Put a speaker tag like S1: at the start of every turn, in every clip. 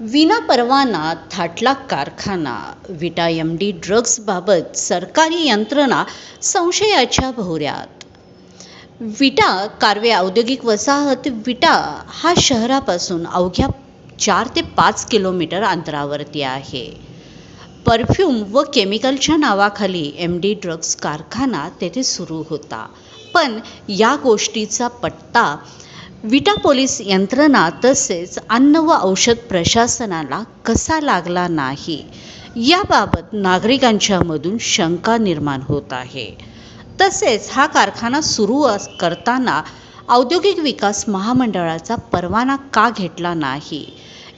S1: विना परवाना थाटला कारखाना. विटा एम डी ड्रग्जबाबत सरकारी यंत्रणा संशयाच्या भोवऱ्यात. विटा कारवे औद्योगिक वसाहत विटा हा शहरापासून अवघ्या चार ते पाच किलोमीटर अंतरावरती आहे. परफ्यूम व केमिकलच्या नावाखाली एम डी ड्रग्ज कारखाना तेथे सुरू होता. पण या गोष्टीचा पट्टा विटा पोलीस यंत्रणा तसेच अन्न व औषध प्रशासनाला कसा लागला नाही याबाबत नागरिकांच्यामधून शंका निर्माण होत आहे. तसेच हा कारखाना सुरू अस- करताना औद्योगिक विकास महामंडळाचा परवाना का घेतला नाही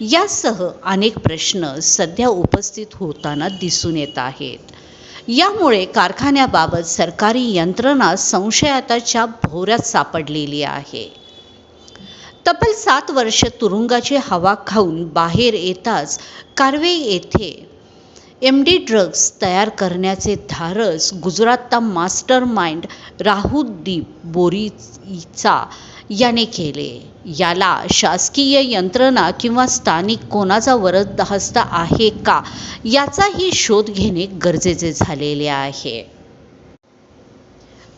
S1: यासह अनेक प्रश्न सध्या उपस्थित होताना दिसून येत आहेत. यामुळे कारखान्याबाबत सरकारी यंत्रणा संशयाताच्या भोवऱ्यात सापडलेली आहे. तब्बल सात वर्ष तुरुंगाची हवा खाऊन बाहेर येताच कारवे येथे एम डी ड्रग्ज तयार करण्याचे धारस गुजरातचा मास्टर माइंड राहुदीप बोरीचा याने केले. याला शासकीय यंत्रणा किंवा स्थानिक कोणाचा वरद हस्त आहे का याचाही शोध घेणे गरजेचे झालेले आहे.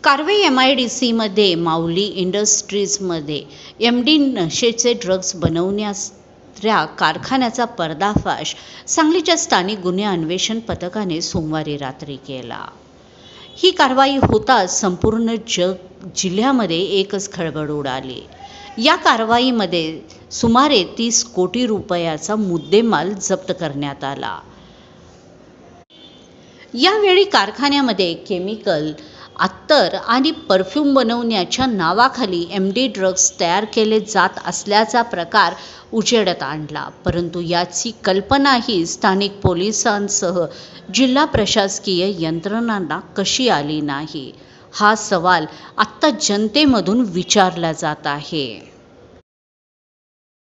S1: कार्वे एम आय डी सीमध्ये माऊली इंडस्ट्रीजमध्ये एम डी नशेचे ड्रग्ज बनवण्याच्या कारखान्याचा पर्दाफाश सांगलीच्या स्थानिक गुन्हे अन्वेषण पथकाने सोमवारी रात्री केला. ही कारवाई होताच संपूर्ण जग जिल्ह्यामध्ये एकच खळबळ उडाली. या कारवाईमध्ये सुमारे तीस कोटी रुपयाचा मुद्देमाल जप्त करण्यात आला. यावेळी कारखान्यामध्ये केमिकल अत्तर आणि परफ्यूम बनवण्याच्या नावाखाली एम डी ड्रग्ज तयार केले जात असल्याचा प्रकार उजेडात आणला. परंतु याची कल्पनाही स्थानिक पोलिसांसह जिल्हा प्रशासकीय यंत्रणांना कशी आली नाही? हा सवाल आत्ता जनतेमधून विचारला जात आहे.